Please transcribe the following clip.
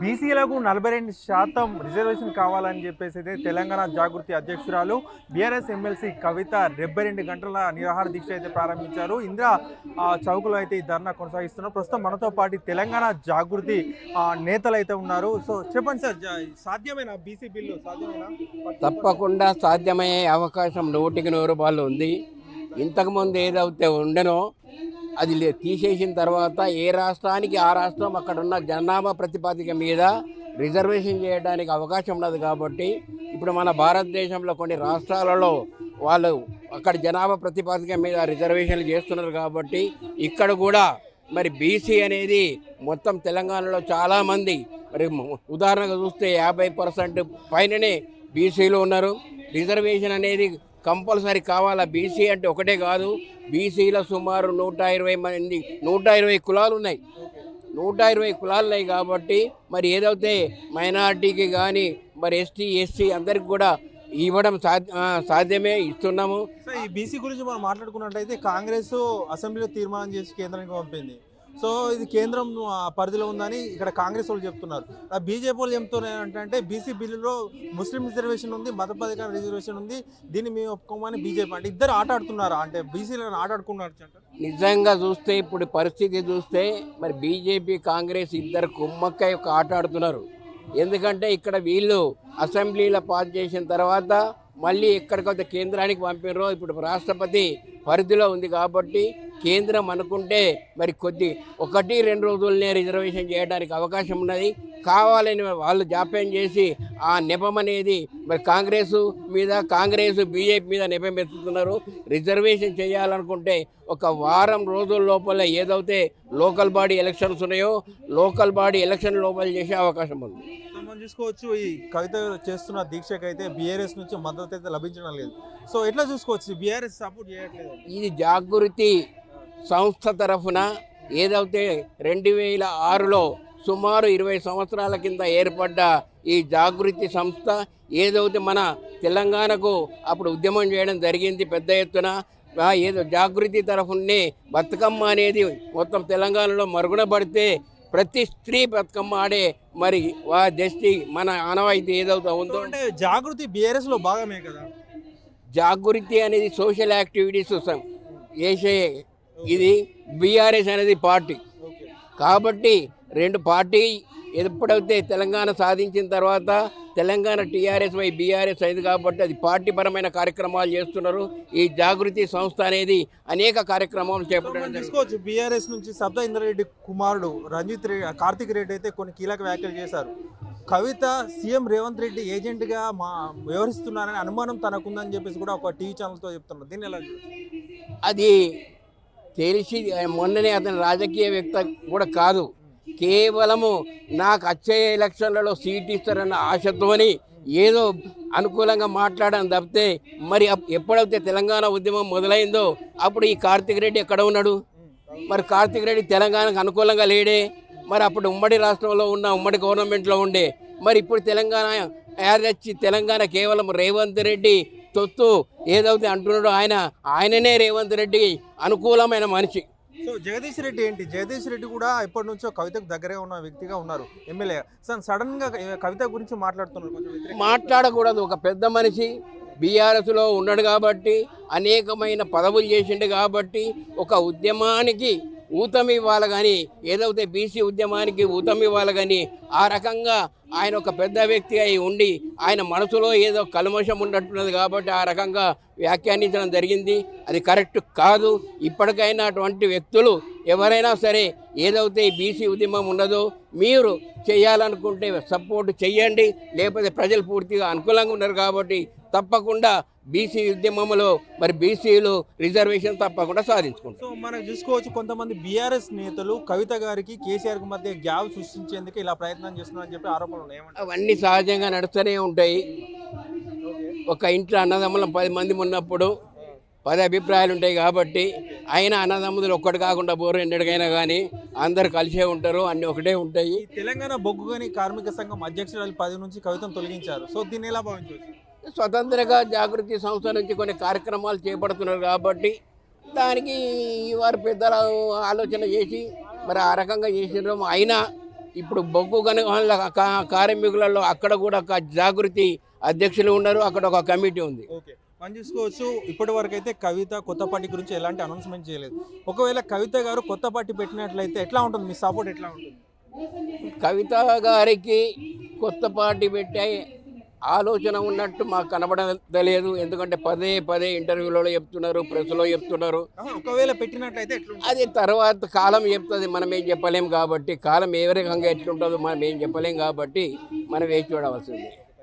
బీసీలకు నలభై రెండు శాతం రిజర్వేషన్ కావాలని చెప్పేసి అయితే తెలంగాణ జాగృతి అధ్యక్షురాలు బీఆర్ఎస్ ఎమ్మెల్సీ కవిత డెబ్బై రెండు గంటల నిరాహార దీక్ష అయితే ప్రారంభించారు. ఇందిరా ఆ, అయితే ఈ ధర్నా కొనసాగిస్తున్నారు. ప్రస్తుతం మనతో పాటు తెలంగాణ జాగృతి నేతలు అయితే ఉన్నారు. సో చెప్పండి సార్ సాధ్యమైన సాధ్యమేనా బీసీ బిల్లు? సాధ్యమేనా? తప్పకుండా సాధ్యమయ్యే అవకాశం నూటికి నూరు రూపాయలు ఉంది. ఇంతకుముందు ఏదైతే ఉండనో అది లే- తీసేసిన తర్వాత ఏ రాష్ట్రానికి ఆ రాష్ట్రం అక్కడ ఉన్న జనాభా ప్రతిపాదిక మీద రిజర్వేషన్ చేయడానికి అవకాశం ఉన్నది కాబట్టి ఇప్పుడు మన భారతదేశంలో కొన్ని రాష్ట్రాలలో వాళ్ళు అక్కడ జనాభా ప్రతిపాదిక మీద రిజర్వేషన్లు చేస్తున్నారు కాబట్టి ఇక్కడ కూడా మరి బీసీ అనేది మొత్తం తెలంగాణలో చాలామంది మరి ఉదాహరణగా చూస్తే యాభై పర్సెంట్ పైననే బీసీలు ఉన్నారు. రిజర్వేషన్ అనేది కంపల్సరీ కావాలా? బీసీ అంటే ఒకటే కాదు. బీసీలో సుమారు నూట ఇరవై మంది నూట ఇరవై కులాలు ఉన్నాయి. నూట ఇరవై కులాలు ఉన్నాయి కాబట్టి మరి ఏదైతే మైనార్టీకి కానీ మరి ఎస్టీ ఎస్సీ అందరికి కూడా ఇవ్వడం సాధ్య సాధ్యమే ఇస్తున్నాము. సో ఈ బీసీ గురించి మనం మాట్లాడుకున్నట్లయితే కాంగ్రెస్ అసెంబ్లీలో తీర్మానం చేసి కేంద్రానికి పంపింది. సో ఇది కేంద్రం ఆ, పరిధిలో ఉందని ఇక్కడ కాంగ్రెస్ వాళ్ళు చెప్తున్నారు. ఆ బీజేపీ వాళ్ళు చెప్తున్నారు అంటే బీసీ బిల్లులో ముస్లిం రిజర్వేషన్ ఉంది మత పథకాల రిజర్వేషన్ ఉంది దీన్ని మేము ఒప్పుకోమని బీజేపీ అంటే ఇద్దరు ఆట ఆడుతున్నారా? అంటే బీసీలను ఆట ఆడుకున్నారు నిజంగా చూస్తే ఇప్పుడు పరిస్థితి చూస్తే మరి బీజేపీ కాంగ్రెస్ ఇద్దరు కుమ్మక్కై ఒక ఆట ఆడుతున్నారు. ఎందుకంటే ఇక్కడ వీళ్ళు అసెంబ్లీలో పాస్ చేసిన తర్వాత మళ్ళీ ఎక్కడికైతే కేంద్రానికి పంపినారో ఇప్పుడు రాష్ట్రపతి పరిధిలో ఉంది కాబట్టి కేంద్రం అనుకుంటే మరి కొద్ది ఒకటి రెండు రోజులనే రిజర్వేషన్ చేయడానికి అవకాశం ఉన్నది. కావాలని వాళ్ళు జాప్యం చేసి ఆ నెపం అనేది మరి కాంగ్రెస్ మీద కాంగ్రెస్ బీజేపీ మీద నెపం ఎత్తుతున్నారు. రిజర్వేషన్ చేయాలనుకుంటే ఒక వారం రోజుల లోపల ఏదైతే లోకల్ బాడీ ఎలక్షన్స్ ఉన్నాయో లోకల్ బాడీ ఎలక్షన్ లోపల చేసే అవకాశం ఉంది. మనం చూసుకోవచ్చు ఈ కవిత చేస్తున్న దీక్షకు అయితే బీఆర్ఎస్ నుంచి మద్దతు అయితే లభించడం లేదు. సో ఎట్లా చూసుకోవచ్చు? బీఆర్ఎస్ సపోర్ట్ చేయట్లేదు. ఇది జాగృతి సంస్థ తరఫున ఏదైతే రెండు వేల ఆరులో సుమారు ఇరవై సంవత్సరాల కింద ఏర్పడ్డ ఈ జాగృతి సంస్థ ఏదైతే మన తెలంగాణకు అప్పుడు ఉద్యమం చేయడం జరిగింది పెద్ద ఎత్తున ఏదో జాగృతి తరఫునే బతుకమ్మ అనేది మొత్తం తెలంగాణలో మరుగున పడితే ప్రతి స్త్రీ బతుకమ్మ ఆడే మరి వా దృష్టి మన ఆనవాయితీ ఏదైతే సో ఉందో అంటే జాగృతి బీఆర్ఎస్లో భాగమే కదా? జాగృతి అనేది సోషల్ యాక్టివిటీస్ చేసే ఇది బీఆర్ఎస్ అనేది పార్టీ. కాబట్టి రెండు పార్టీ ఎప్పుడైతే తెలంగాణ సాధించిన తర్వాత తెలంగాణ టీఆర్ఎస్ వై బీఆర్ఎస్ అయింది కాబట్టి అది పార్టీ పరమైన కార్యక్రమాలు చేస్తున్నారు. ఈ జాగృతి సంస్థ అనేది అనేక కార్యక్రమాలు చేపట్టడం. తీసుకోవచ్చు. బీఆర్ఎస్ నుంచి సబ్దా ఇంద్రారెడ్డి కుమారుడు రంజిత్ రెడ్డి కార్తిక్ రెడ్డి అయితే కొన్ని కీలక వ్యాఖ్యలు చేశారు. కవిత సీఎం రేవంత్ రెడ్డి ఏజెంట్గా మా వ్యవహరిస్తున్నారని అనుమానం తనకుందని చెప్పేసి కూడా ఒక టీవీ ఛానల్తో చెప్తున్నారు. దీన్ని ఎలా? అది తెలిసి మొన్ననే అతని రాజకీయ వ్యక్తి కూడా కాదు. కేవలము నాకు వచ్చే ఎలక్షన్లలో సీట్ ఇస్తారన్న ఆశతోని ఏదో అనుకూలంగా మాట్లాడడం తప్పితే మరి అప్- ఎప్పుడైతే తెలంగాణ ఉద్యమం మొదలైందో అప్పుడు ఈ కార్తిక్ రెడ్డి ఎక్కడ ఉన్నాడు? మరి కార్తిక్ రెడ్డి తెలంగాణకు అనుకూలంగా లేడే? మరి అప్పుడు ఉమ్మడి రాష్ట్రంలో ఉన్న ఉమ్మడి గవర్నమెంట్లో ఉండే? మరి ఇప్పుడు తెలంగాణ యాదచ్చి తెలంగాణ కేవలం రేవంత్ రెడ్డి తొత్తు ఏదైతే అంటున్నాడో ఆయన ఆయననే రేవంత్ రెడ్డి అనుకూలమైన మనిషి. సో జగదీష్ రెడ్డి ఏంటి? జగదీష్ రెడ్డి కూడా ఎప్పటి నుంచో కవితకు దగ్గరే ఉన్న వ్యక్తిగా ఉన్నారు ఎమ్మెల్యే. సార్ సడన్గా కవిత గురించి మాట్లాడుతున్నారు మాట్లాడకూడదు. ఒక పెద్ద మనిషి బీఆర్ఎస్లో ఉన్నాడు కాబట్టి అనేకమైన పదవులు చేసిండు కాబట్టి ఒక ఉద్యమానికి ఊతం ఇవ్వాలి కానీ ఏదైతే బీసీ ఉద్యమానికి ఊతం ఇవ్వాలి కానీ ఆ రకంగా ఆయన ఒక పెద్ద వ్యక్తి అయి ఉండి ఆయన మనసులో ఏదో కల్మషం ఉన్నట్టున్నది కాబట్టి ఆ రకంగా వ్యాఖ్యానించడం జరిగింది. అది కరెక్ట్ కాదు. ఇప్పటికైనా అటువంటి వ్యక్తులు ఎవరైనా సరే ఏదైతే ఈ బీసీ ఉద్యమం ఉన్నదో మీరు చేయాలనుకుంటే సపోర్ట్ చెయ్యండి లేకపోతే ప్రజలు పూర్తిగా అనుకూలంగా ఉన్నారు కాబట్టి తప్పకుండా బీసీ ఉద్యమంలో మరి బీసీలు రిజర్వేషన్ తప్పకుండా సాధించుకుంటారు సో మనం చూసుకోవచ్చు కొంతమంది బీఆర్ఎస్ నేతలు కవిత గారికి కేసీఆర్కి మధ్య గ్యాప్ సృష్టించేందుకు ఇలా ప్రయత్నం చేస్తున్నారని చెప్పి ఆరోపణలు ఉన్నాయి? అవన్నీ సహజంగా నడుస్తూనే ఉంటాయి ఒక ఇంట్లో అన్నదమ్ములం పది మంది ఉన్నప్పుడు పది అభిప్రాయాలు ఉంటాయి కాబట్టి అయినా అన్నదమ్ములు ఒక్కటి కాకుండా పోరు ఎన్నటికైనా కానీ అందరు కలిసే ఉంటారు అన్నీ ఒకటే ఉంటాయి. తెలంగాణ బొగ్గుగని కార్మిక సంఘం అధ్యక్షురాలు పది నుంచి కవితను తొలగించారు. సో దీన్ని ఎలా భావించవచ్చు? స్వతంత్రంగా జాగృతి సంస్థ నుంచి కొన్ని కార్యక్రమాలు చేపడుతున్నారు కాబట్టి దానికి వారి పెద్దల ఆలోచన చేసి మరి ఆ రకంగా చేసినారు. అయినా ఇప్పుడు బొగ్గు గనుల కా- కార్మికులలో అక్కడ కూడా ఒక జాగృతి అధ్యక్షులు ఉన్నారు అక్కడ ఒక కమిటీ ఉంది. ఓకే. మనం చూసుకోవచ్చు. ఇప్పటి వరకు అయితే కవిత కొత్త పార్టీ గురించి ఎలాంటి అనౌన్స్మెంట్ చేయలేదు. ఒకవేళ కవిత గారు కొత్త పార్టీ పెట్టినట్లయితే ఎట్లా ఉంటుంది? మీ సపోర్ట్ ఎట్లా ఉంటుంది? కవిత గారికి కొత్త పార్టీ పెట్టే ఆలోచన ఉన్నట్టు మాకు కనబడలేదు ఎందుకంటే పదే పదే ఇంటర్వ్యూలలో చెప్తున్నారు ప్రెస్లో చెప్తున్నారు. ఒకవేళ పెట్టినట్లయితే అది తర్వాత కాలం చెప్తుంది మనం ఏం చెప్పలేం కాబట్టి. కాలం ఏ రకంగా ఎట్లుంటుందో మనం ఏం చెప్పలేం కాబట్టి మనం వేచి చూడవలసింది.